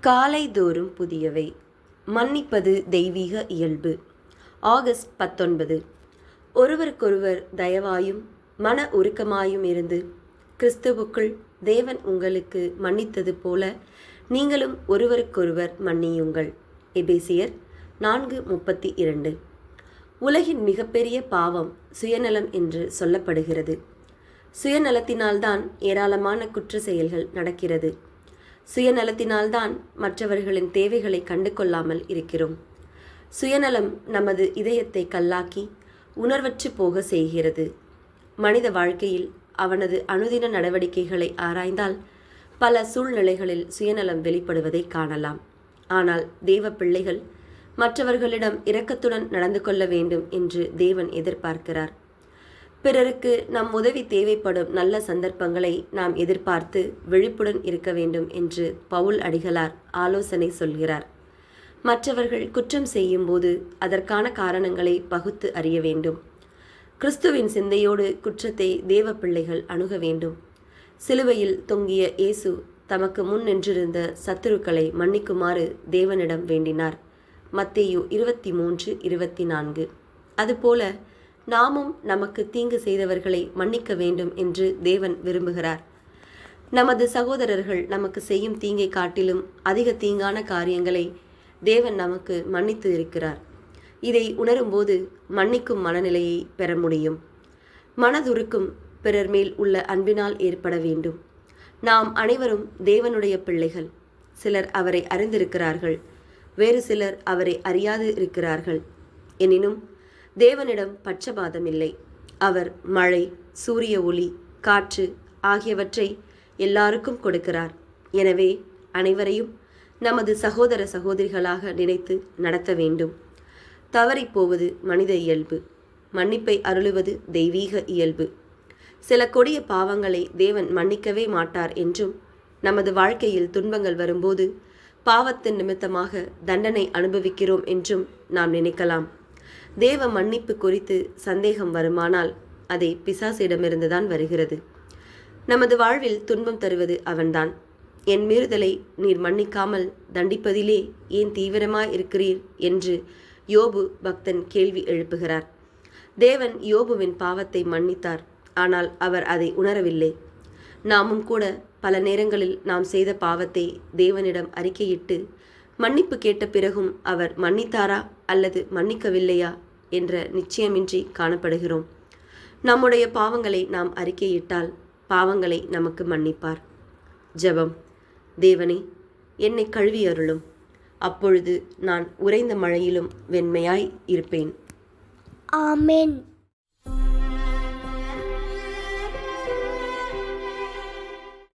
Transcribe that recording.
காலை தோறும் புதியவை. மன்னிப்பது தெய்வீக இயல்பு. ஆகஸ்ட் பத்தொன்பது. ஒருவருக்கொருவர் தயவாயும் மன உருக்கமாயும் இருந்து கிறிஸ்துவுக்குள் தேவன் உங்களுக்கு மன்னித்தது போல நீங்களும் ஒருவருக்கொருவர் மன்னியுங்கள். எபேசியர் நான்கு முப்பத்தி இரண்டு. உலகின் மிகப்பெரிய பாவம் சுயநலம் என்று சொல்லப்படுகிறது. சுயநலத்தினால்தான் ஏராளமான குற்ற செயல்கள் நடக்கிறது. சுயநலத்தினால்தான் மற்றவர்களின் தேவைகளை கண்டு கொள்ளாமல் இருக்கிறோம். சுயநலம் நமது இதயத்தை கல்லாக்கி உணர்வற்று போக செய்கிறது. மனித வாழ்க்கையில் அவனது அனுதின நடவடிக்கைகளை ஆராய்ந்தால் பல சூழ்நிலைகளில் சுயநலம் வெளிப்படுவதை காணலாம். ஆனால் தேவ பிள்ளைகள் மற்றவர்களிடம் இரக்கத்துடன் நடந்து கொள்ள வேண்டும் என்று தேவன் எதிர்பார்க்கிறார். பிறருக்கு நம் உதவி தேவைப்படும் நல்ல சந்தர்ப்பங்களை நாம் எதிர்பார்த்து விழிப்புடன் இருக்க வேண்டும் என்று பவுல் அடிகளார் ஆலோசனை சொல்கிறார். மற்றவர்கள் குற்றம் செய்யும்போது அதற்கான காரணங்களை பகுத்து அறிய வேண்டும். கிறிஸ்துவின் சிந்தையோடு குற்றத்தை தேவ பிள்ளைகள் அணுக வேண்டும். சிலுவையில் தொங்கிய இயேசு தமக்கு முன் நின்றிருந்த சத்துருக்களை மன்னிக்குமாறு தேவனிடம் வேண்டினார். மத்தேயு இருபத்தி மூன்று இருபத்தி நான்கு. அதுபோல நாமும் நமக்கு தீங்கு செய்தவர்களை மன்னிக்க வேண்டும் என்று தேவன் விரும்புகிறார். நமது சகோதரர்கள் நமக்கு செய்யும் தீங்கை காட்டிலும் அதிக தீங்கான காரியங்களை தேவன் நமக்கு மன்னித்து இருக்கிறார். இதை உணரும்போது மன்னிக்கும் மனநிலையை பெற முடியும். மனதுருக்கும் பிறர் மேல் உள்ள அன்பினால் ஏற்பட வேண்டும். நாம் அனைவரும் தேவனுடைய பிள்ளைகள். சிலர் அவரை அறிந்திருக்கிறார்கள். வேறு சிலர் அவரை அறியாது இருக்கிறார்கள். எனினும் தேவனிடம் பட்சபாதம் இல்லை. அவர் மழை சூரிய ஒளி காற்று ஆகியவற்றை எல்லாருக்கும் கொடுக்கிறார். எனவே அனைவரையும் நமது சகோதர சகோதரிகளாக நினைத்து நடத்த வேண்டும். தவறிப் போவது மனித இயல்பு. மன்னிப்பை அருளுவது தெய்வீக இயல்பு. சில கொடிய பாவங்களை தேவன் மன்னிக்கவே மாட்டார் என்றும் நமது வாழ்க்கையில் துன்பங்கள் வரும்போது பாவத்தின் நிமித்தமாக தண்டனை அனுபவிக்கிறோம் என்றும் நாம் நினைக்கலாம். தேவ மன்னிப்பு குறித்து சந்தேகம் வருமானால் அதை பிசாசிடமிருந்துதான் வருகிறது. நமது வாழ்வில் துன்பம் தருவது அவன்தான். என் மீறுதலை நீர் மன்னிக்காமல் தண்டிப்பதிலே ஏன் தீவிரமாய் இருக்கிறீர் என்று யோபு பக்தன் கேள்வி எழுப்புகிறார். தேவன் யோபுவின் பாவத்தை மன்னித்தார் ஆனால் அவர் அதை உணரவில்லை. நாமும் கூட பல நேரங்களில் நாம் செய்த பாவத்தை தேவனிடம் அறிக்கையிட்டு மன்னிப்பு கேட்ட பிறகும் அவர் மன்னித்தாரா அல்லது மன்னிக்கவில்லையா என்ற நிச்சயமின்றி காணப்படுகிறோம். நம்முடைய பாவங்களை நாம் அறிக்கையிட்டால் பாவங்களை நமக்கு மன்னிப்பார். ஜெபம். தேவனே என்னை கழுவி அருளும் அப்பொழுது நான் உறைந்த மழையிலும் வெண்மையாய் இருப்பேன். ஆமேன்.